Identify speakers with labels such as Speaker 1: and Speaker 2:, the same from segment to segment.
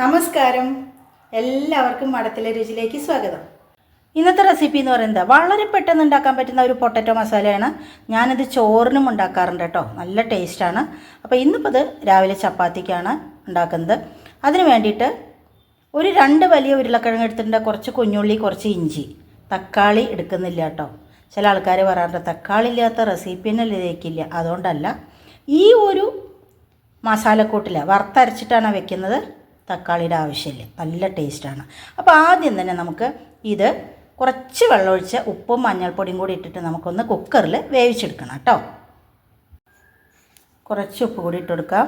Speaker 1: നമസ്കാരം. എല്ലാവർക്കും മടത്തിലെ രുചിയിലേക്ക് സ്വാഗതം. ഇന്നത്തെ റെസിപ്പി എന്ന് പറയുന്നത് വളരെ പെട്ടെന്ന് ഉണ്ടാക്കാൻ പറ്റുന്ന ഒരു പൊട്ടറ്റോ മസാലയാണ്. ഞാനിത് ചോറിനും ഉണ്ടാക്കാറുണ്ട് കേട്ടോ. നല്ല ടേസ്റ്റാണ് അപ്പോൾ ഇന്നിപ്പോൾ ഇത് രാവിലെ ചപ്പാത്തിക്കാണ് ഉണ്ടാക്കുന്നത്. അതിന് വേണ്ടിയിട്ട് ഒരു രണ്ട് വലിയ ഉരുളക്കിഴങ്ങ് എടുത്തിട്ടുണ്ട്. കുറച്ച് കുഞ്ഞുള്ളി കുറച്ച് ഇഞ്ചി. തക്കാളി എടുക്കുന്നില്ല കേട്ടോ. ചില ആൾക്കാർ പറയാറുണ്ട് തക്കാളി ഇല്ലാത്ത റെസിപ്പി തന്നെ ഇതിലേക്കില്ല അതുകൊണ്ടല്ല. ഈ ഒരു മസാലക്കൂട്ടിൽ വറുത്തരച്ചിട്ടാണ് വെക്കുന്നത്. തക്കാളിയുടെ ആവശ്യമില്ല. നല്ല ടേസ്റ്റാണ് അപ്പോൾ ആദ്യം തന്നെ നമുക്ക് ഇത് കുറച്ച് വെള്ളമൊഴിച്ച് ഉപ്പും മഞ്ഞൾപ്പൊടിയും കൂടി ഇട്ടിട്ട് നമുക്കൊന്ന് കുക്കറിൽ വേവിച്ചെടുക്കണം കേട്ടോ. കുറച്ച് ഉപ്പ് കൂടി ഇട്ട് കൊടുക്കാം.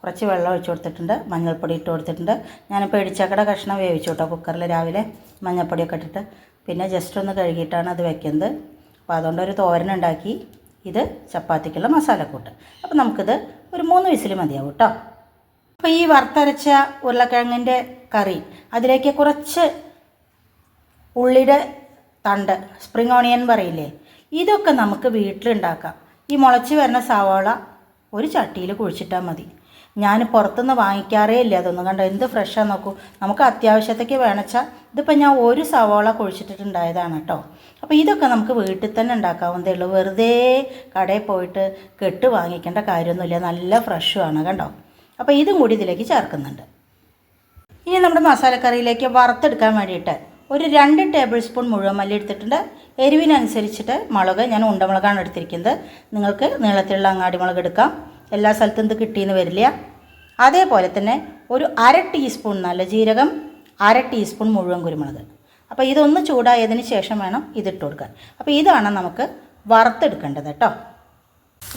Speaker 1: കുറച്ച് വെള്ളം ഒഴിച്ച് കൊടുത്തിട്ടുണ്ട്. മഞ്ഞൾപ്പൊടി ഇട്ട് കൊടുത്തിട്ടുണ്ട്. ഞാനിപ്പോൾ ഇടിച്ചക്കട കഷ്ണം വേവിച്ചു കേട്ടോ കുക്കറിൽ രാവിലെ. മഞ്ഞൾപ്പൊടിയൊക്കെ ഇട്ടിട്ട്. പിന്നെ ജസ്റ്റ് ഒന്ന് കഴുകിയിട്ടാണ് അത് വെക്കുന്നത്. അപ്പോൾ അതുകൊണ്ട് ഒരു തോരൻ ഉണ്ടാക്കി. ഇത് ചപ്പാത്തിക്കുള്ള മസാലക്കൂട്ട്. അപ്പോൾ നമുക്കിത് ഒരു മൂന്ന് വിസിൽ മതിയാവും കേട്ടോ. അപ്പോൾ ഈ വറുത്തരച്ച ഉരുളക്കിഴങ്ങിന്റെ കറി അതിലേക്ക് കുറച്ച് ഉള്ളിയുടെ തണ്ട് സ്പ്രിങ് ഓണിയൻ പറയില്ലേ ഇതൊക്കെ നമുക്ക് വീട്ടിലുണ്ടാക്കാം. ഈ മുളച്ച് വരുന്ന സവാള ഒരു ചട്ടിയിൽ കുഴിച്ചിട്ടാൽ മതി. ഞാൻ പുറത്തുനിന്ന് വാങ്ങിക്കാറേ ഇല്ല അതൊന്നും കണ്ടോ? എന്ത് ഫ്രഷാണ് നോക്കൂ. നമുക്ക് അത്യാവശ്യത്തേക്ക് വേണച്ചാൽ ഇതിപ്പോൾ ഞാൻ ഒരു സവാള കുഴിച്ചിട്ടിട്ടുണ്ടായതാണ് കേട്ടോ അപ്പോൾ ഇതൊക്കെ നമുക്ക് വീട്ടിൽ തന്നെ ഉണ്ടാക്കാവുന്നതേ ഉള്ളൂ. വെറുതെ കടയിൽ പോയിട്ട് കെട്ട് വാങ്ങിക്കേണ്ട കാര്യമൊന്നുമില്ല. നല്ല ഫ്രഷുമാണ് കണ്ടോ? അപ്പോൾ ഇതും കൂടി ഇതിലേക്ക് ചേർക്കുന്നുണ്ട്. ഇനി നമ്മുടെ മസാലക്കറിയിലേക്ക് വറുത്തെടുക്കാൻ വേണ്ടിയിട്ട് ഒരു രണ്ട് ടേബിൾ സ്പൂൺ മുഴുവൻ മല്ലി എടുത്തിട്ടുണ്ട്. എരിവിനനുസരിച്ചിട്ട് മുളക് ഞാൻ ഉണ്ടമുളകാണ് എടുത്തിരിക്കുന്നത്. നിങ്ങൾക്ക് നീളത്തിലുള്ള അങ്ങാടി മുളക് എടുക്കാം. എല്ലാ സ്ഥലത്തും ഇത് കിട്ടിയെന്ന് വരില്ല. അതേപോലെ തന്നെ ഒരു അര ടീസ്പൂൺ നല്ല ജീരകം അര ടീസ്പൂൺ മുഴുവൻ കുരുമുളക്. അപ്പോൾ ഇതൊന്ന് ചൂടായതിന് ശേഷം വേണം ഇതിട്ട് കൊടുക്കാൻ. അപ്പോൾ ഇതാണ് നമുക്ക് വറുത്തെടുക്കേണ്ടത് കേട്ടോ.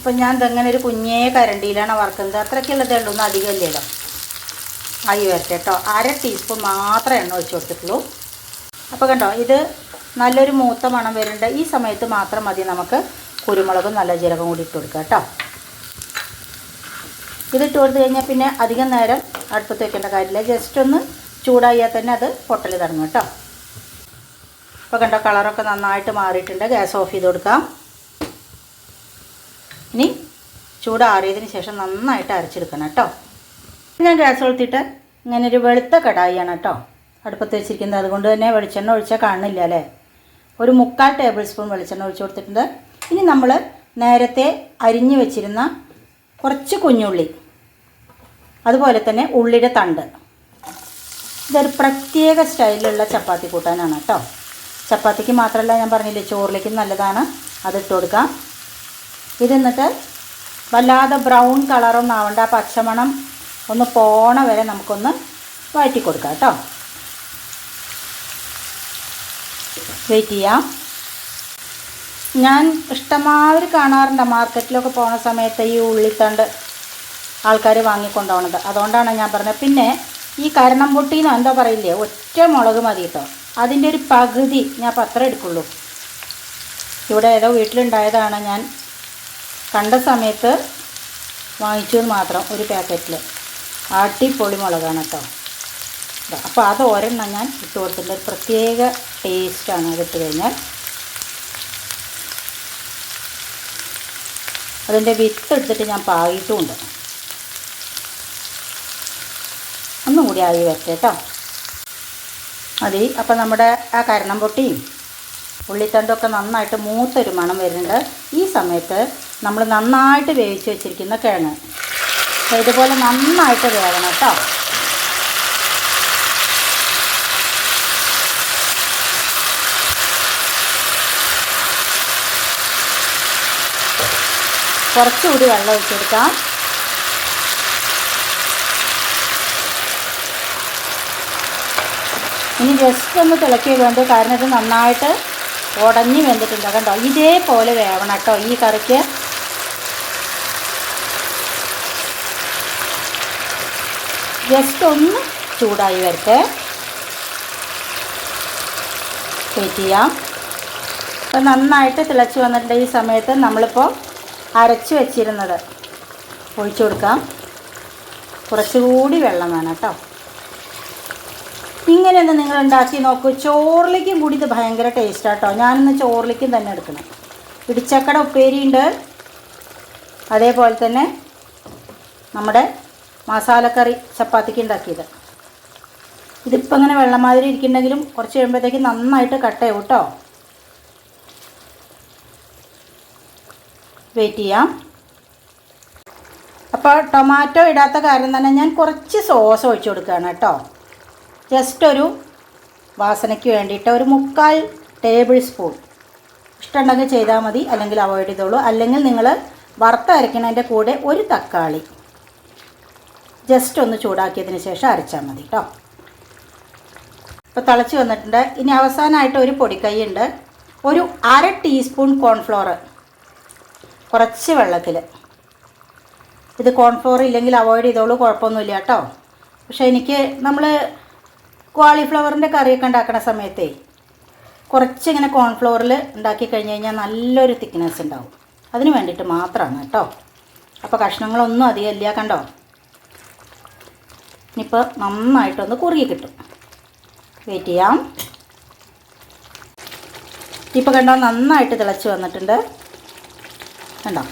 Speaker 1: അപ്പോൾ ഞാൻ ഇതങ്ങനെ ഒരു കുഞ്ഞേ കരണ്ടിയിലാണ് വറുക്കുന്നത്. അത്രയ്ക്കുള്ളതേ ഉള്ളൂ ഒന്നും അധികമല്ലല്ലോ ആയി വരട്ടെ കേട്ടോ അര ടീസ്പൂൺ മാത്രമേ എണ്ണ ഒഴിച്ച് കൊടുത്തിട്ടുള്ളൂ. അപ്പോൾ കണ്ടോ ഇത് നല്ലൊരു മൂത്ത മണം വരുന്നുണ്ട്. ഈ സമയത്ത് മാത്രം മതി നമുക്ക് കുരുമുളകും നല്ല ജീരകം കൂടി ഇട്ട് കൊടുക്കുക കേട്ടോ ഇതിട്ട് കൊടുത്തു കഴിഞ്ഞാൽ പിന്നെ അധികം നേരം അടുപ്പത്ത് വെക്കേണ്ട കാര്യമില്ല. ജസ്റ്റ് ഒന്ന് ചൂടായാൽ തന്നെ അത് പൊട്ടൽ തുടങ്ങും കേട്ടോ അപ്പോൾ കണ്ടോ കളറൊക്കെ നന്നായിട്ട് മാറിയിട്ടുണ്ട്. ഗ്യാസ് ഓഫ് ചെയ്ത് കൊടുക്കാം. ഇനി ചൂടാറിയതിന് ശേഷം നന്നായിട്ട് അരച്ചെടുക്കണം കേട്ടോ. ഞാൻ ഗ്യാസ് കൊളുത്തിയിട്ട് ഇങ്ങനെ ഒരു വെളുത്ത കടായിയാണ് കേട്ടോ അടുപ്പത്ത് വെച്ചിരിക്കുന്നത്. അതുകൊണ്ട് തന്നെ വെളിച്ചെണ്ണ ഒഴിച്ചാൽ കാണുന്നില്ല അല്ലേ? ഒരു മുക്കാൽ ടേബിൾ സ്പൂൺ വെളിച്ചെണ്ണ ഒഴിച്ചു കൊടുത്തിട്ടുണ്ട്. ഇനി നമ്മൾ നേരത്തെ അരിഞ്ഞു വെച്ചിരുന്ന കുറച്ച് കുഞ്ഞുള്ളി അതുപോലെ തന്നെ ഉള്ളിയുടെ തണ്ട്. ഇതൊരു പ്രത്യേക സ്റ്റൈലിലുള്ള ചപ്പാത്തി കൂട്ടാനാണ് കേട്ടോ. ചപ്പാത്തിക്ക് മാത്രമല്ല ഞാൻ പറഞ്ഞില്ലേ ചോറിലേക്കും നല്ലതാണ്. അതിട്ട് കൊടുക്കാം. ഇത് എന്നിട്ട് വല്ലാതെ ബ്രൗൺ കളറൊന്നും ആവേണ്ട. ആ പച്ചമണം ഒന്ന് പോണ വരെ നമുക്കൊന്ന് വഴറ്റി കൊടുക്കാം കേട്ടോ. വെയിറ്റ് ചെയ്യാം. ഞാൻ ഇഷ്ടമാതിരി കാണാറുണ്ട് മാർക്കറ്റിലൊക്കെ പോകുന്ന സമയത്ത് ഈ ഉള്ളിത്തണ്ട് ആൾക്കാർ വാങ്ങിക്കൊണ്ടുപോകണത് അതുകൊണ്ടാണ് ഞാൻ പറഞ്ഞത്. പിന്നെ ഈ കരണം പൊട്ടിന്ന് എന്താ പറയില്ലേ? ഒറ്റ മുളക് മതി കേട്ടോ. അതിന്റെ ഒരു പകുതി ഞാൻ പത്രം എടുക്കുള്ളൂ. ഇവിടെ ഏതോ വീട്ടിലുണ്ടായതാണ് ഞാൻ. കണ്ട സമയത്ത് വാങ്ങിച്ചത് മാത്രം ഒരു പാക്കറ്റിൽ ആട്ടിപ്പൊളി മുളകാണ് കേട്ടോ അപ്പോൾ അത് ഒരെണ്ണം ഞാൻ ഇട്ട് കൊടുത്തിട്ടുണ്ട്. ഒരു പ്രത്യേക ടേസ്റ്റാണ് അതിട്ട് കഴിഞ്ഞാൽ. അതിന്റെ വിത്ത് എടുത്തിട്ട് ഞാൻ പാകിയിട്ടുമുണ്ട് ഒന്നും കൂടി ആയി വരട്ടെ കേട്ടോ അതി അപ്പോൾ നമ്മുടെ ആ കരണം പൊട്ടിയും ഉള്ളിത്തണ്ടൊക്കെ നന്നായിട്ട് മൂത്തൊരു മണം വരുന്നുണ്ട്. ഈ സമയത്ത് നമ്മൾ നന്നായിട്ട് വേവിച്ച് വെച്ചിരിക്കുന്ന കിഴങ്ങ്. ഇതുപോലെ നന്നായിട്ട് വേവണം കേട്ടോ. കുറച്ചുകൂടി വെള്ളം ഒഴിച്ചെടുക്കാം. ഇനി ജസ്റ്റ് ഒന്ന് തിളക്കി വേണ്ടു കാരണം ഇത് നന്നായിട്ട് ഉടഞ്ഞ് വെന്തിട്ടുണ്ട്. കണ്ടോ? ഇതേപോലെ വേവണം കേട്ടോ ഈ കറിക്ക്. ജസ്റ്റ് ഒന്ന് ചൂടായി വരട്ടെ. വെയിറ്റ് ചെയ്യാം. അപ്പോൾ നന്നായിട്ട് തിളച്ച് വന്നിട്ടുണ്ട് ഈ സമയത്ത് നമ്മളിപ്പോൾ അരച്ച് വെച്ചിരുന്നത്. ഒഴിച്ചു കൊടുക്കാം. കുറച്ചുകൂടി വെള്ളം വേണം കേട്ടോ. ഇങ്ങനെയൊന്ന് നിങ്ങൾ ഉണ്ടാക്കി നോക്കൂ. ചോറിലേക്കും കൂടി ഇത് ഭയങ്കര ടേസ്റ്റാട്ടോ ഞാനിന്ന് ചോറിലേക്കും തന്നെ എടുക്കണം. ഇടിച്ചക്കട ഉപ്പേരിയുണ്ട്. അതേപോലെ തന്നെ നമ്മുടെ മസാലക്കറി ചപ്പാത്തിക്ക് ഉണ്ടാക്കിയത്. ഇതിപ്പോൾ ഇങ്ങനെ വെള്ളം മാതിരി ഇരിക്കുന്നുണ്ടെങ്കിലും കുറച്ച് കഴിയുമ്പോഴത്തേക്ക് നന്നായിട്ട് കട്ട് ചെയ്യും കേട്ടോ. വെയിറ്റ് ചെയ്യാം. അപ്പോൾ ടൊമാറ്റോ ഇടാത്ത കാര്യം തന്നെ ഞാൻ കുറച്ച് സോസ് ഒഴിച്ചു കൊടുക്കുകയാണ് കേട്ടോ. ജസ്റ്റ് ഒരു വാസനയ്ക്ക് വേണ്ടിയിട്ട് ഒരു മുക്കാൽ ടേബിൾ സ്പൂൺ ഇഷ്ടമുണ്ടെങ്കിൽ ചെയ്താൽ മതി അല്ലെങ്കിൽ അവോയ്ഡ് ചെയ്തോളൂ. അല്ലെങ്കിൽ നിങ്ങൾ വറുത്തരയ്ക്കണതിന്റെ കൂടെ ഒരു തക്കാളി. ജസ്റ്റ് ഒന്ന് ചൂടാക്കിയതിന് ശേഷം അരച്ചാൽ മതി കേട്ടോ ഇപ്പോൾ തിളച്ച് വന്നിട്ടുണ്ട്. ഇനി അവസാനമായിട്ട് ഒരു പൊടിക്കൈ ഉണ്ട്. ഒരു അര ടീസ്പൂൺ കോൺഫ്ലോർ കുറച്ച് വെള്ളത്തിൽ. ഇത് കോൺഫ്ലോർ ഇല്ലെങ്കിൽ അവോയ്ഡ് ചെയ്തോളൂ കുഴപ്പമൊന്നുമില്ല കേട്ടോ പക്ഷേ എനിക്ക് നമ്മൾ കോളിഫ്ലവറിന്റെ കറിയൊക്കെ ഉണ്ടാക്കുന്ന സമയത്തേ കുറച്ചിങ്ങനെ കോൺഫ്ലോറിൽ ഉണ്ടാക്കി കഴിഞ്ഞ് കഴിഞ്ഞാൽ നല്ലൊരു തിക്നെസ് ഉണ്ടാവും. അതിന് വേണ്ടിയിട്ട് മാത്രമാണ് കേട്ടോ അപ്പോൾ കഷ്ണങ്ങളൊന്നും അധികം ഇല്ല കണ്ടോ? ഇനിയിപ്പോൾ നന്നായിട്ടൊന്ന് കുറുകി കിട്ടും. വെയിറ്റ് ചെയ്യാം. ഇപ്പോൾ കണ്ടോ നന്നായിട്ട് തിളച്ച് വന്നിട്ടുണ്ട്. കണ്ടോ?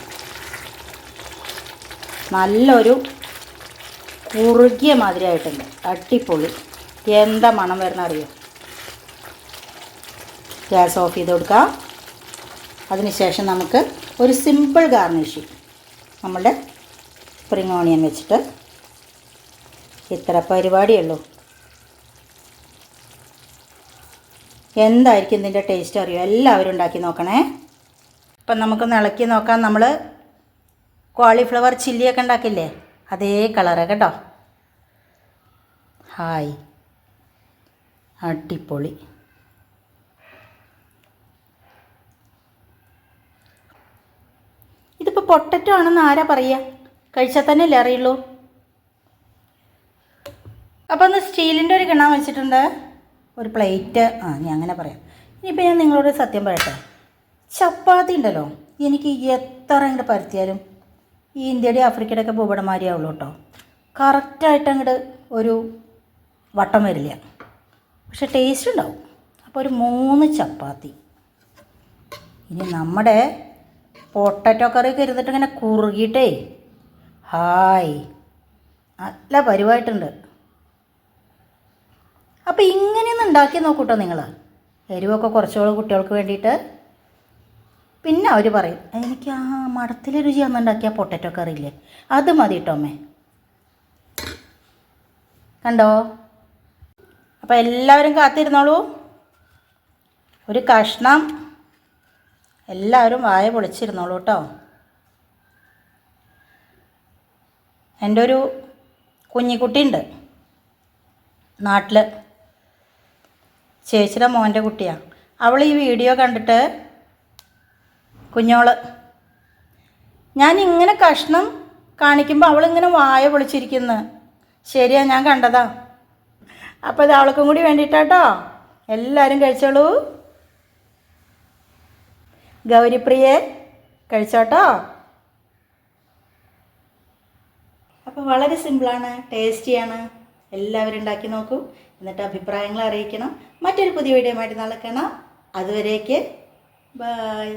Speaker 1: നല്ലൊരു കുറുകിയ മാതിരി ആയിട്ടുണ്ട് അടിപൊളി. എന്താ മണം വരുന്ന അറിയോ? ഗ്യാസ് ഓഫ് ചെയ്ത് കൊടുക്കാം. അതിനുശേഷം നമുക്ക് ഒരു സിമ്പിൾ ഗാർണിഷ് നമ്മളുടെ സ്പ്രിങ് ഓണിയൻ വെച്ചിട്ട് ഇത്ര പരിപാടിയുള്ളൂ. എന്തായിരിക്കും ഇതിന്റെ ടേസ്റ്റ് അറിയോ? എല്ലാവരും ഉണ്ടാക്കി നോക്കണേ. ഇപ്പം നമുക്കൊന്ന് ഇളക്കി നോക്കാം. നമ്മൾ കോളിഫ്ലവർ ചില്ലിയൊക്കെ ഉണ്ടാക്കില്ലേ? അതേ കളറ് കേട്ടോ. ഹായ്. അടിപൊളി. ഇതിപ്പോൾ പൊട്ടറ്റോ ആണെന്ന് ആരാ പറയുക കഴിച്ചാൽ തന്നെ അല്ലേ അറിയുള്ളൂ? അപ്പോൾ ഒന്ന് സ്റ്റീലിന്റെ ഒരു കിണ്ണം വെച്ചിട്ടുണ്ട്. ഒരു പ്ലേറ്റ്. ആ ഞാൻ അങ്ങനെ പറയാം. ഇനിയിപ്പോൾ ഞാൻ നിങ്ങളോട് സത്യം പറയട്ടെ. ചപ്പാത്തി ഉണ്ടല്ലോ. എനിക്ക് എത്ര അങ്ങോട്ട് പരത്തിയാലും ഈ ഇന്ത്യയുടെ ആഫ്രിക്കയുടെ ഒക്കെ ഭൂപടമാരിയാവുള്ളൂ കേട്ടോ. കറക്റ്റായിട്ട് അങ്ങോട്ട് ഒരു വട്ടം വരില്ല. പക്ഷെ ടേസ്റ്റ് ഉണ്ടാവും. അപ്പോൾ ഒരു മൂന്ന് ചപ്പാത്തി. ഇനി നമ്മുടെ പൊട്ടറ്റോ കറിയൊക്കെ ഇരുന്നിട്ട് കുറുകിയിട്ടേ. ഹായ്. നല്ല പരിവായിട്ടുണ്ട്. അപ്പോൾ ഇങ്ങനെയൊന്ന് ഉണ്ടാക്കി നോക്കൂട്ടോ നിങ്ങൾ എരിവൊക്കെ കുറച്ചോളം കുട്ടികൾക്ക് വേണ്ടിയിട്ട്. പിന്നെ അവർ പറയും എനിക്ക് ആ മടത്തിലെ രുചി അന്ന് ഉണ്ടാക്കിയ പൊട്ടറ്റോ കറിയില്ലേ? അത് മതി കേട്ടോ അമ്മേ. കണ്ടോ? അപ്പോൾ എല്ലാവരും കാത്തിരുന്നോളൂ. ഒരു കഷ്ണം എല്ലാവരും വായ പൊളിച്ചിരുന്നോളൂ കേട്ടോ. എന്റെ ഒരു കുഞ്ഞിക്കുട്ടിയുണ്ട് നാട്ടിൽ ചേച്ചിയുടെ മോന്റെ കുട്ടിയാണ് അവൾ ഈ വീഡിയോ കണ്ടിട്ട് കുഞ്ഞോൾ ഞാൻ ഇങ്ങനെ കഷ്ണം കാണിക്കുമ്പോൾ അവളിങ്ങനെ വായ പൊളിച്ചിരിക്കുന്നു. ശരിയാ ഞാൻ കണ്ടതാ. അപ്പോൾ ഇത് അവൾക്കും കൂടി വേണ്ടിയിട്ടാട്ടോ എല്ലാവരും കഴിച്ചോളൂ. ഗൗരിപ്രിയെ കഴിച്ചോട്ടോ. അപ്പോൾ വളരെ സിമ്പിളാണ് ടേസ്റ്റിയാണ്. എല്ലാവരും ഉണ്ടാക്കി നോക്കൂ. എന്നിട്ട് അഭിപ്രായങ്ങൾ അറിയിക്കണം. മറ്റൊരു പുതിയ വീഡിയോ ആയിട്ട് നാളെ അതുവരേക്ക് ബായ്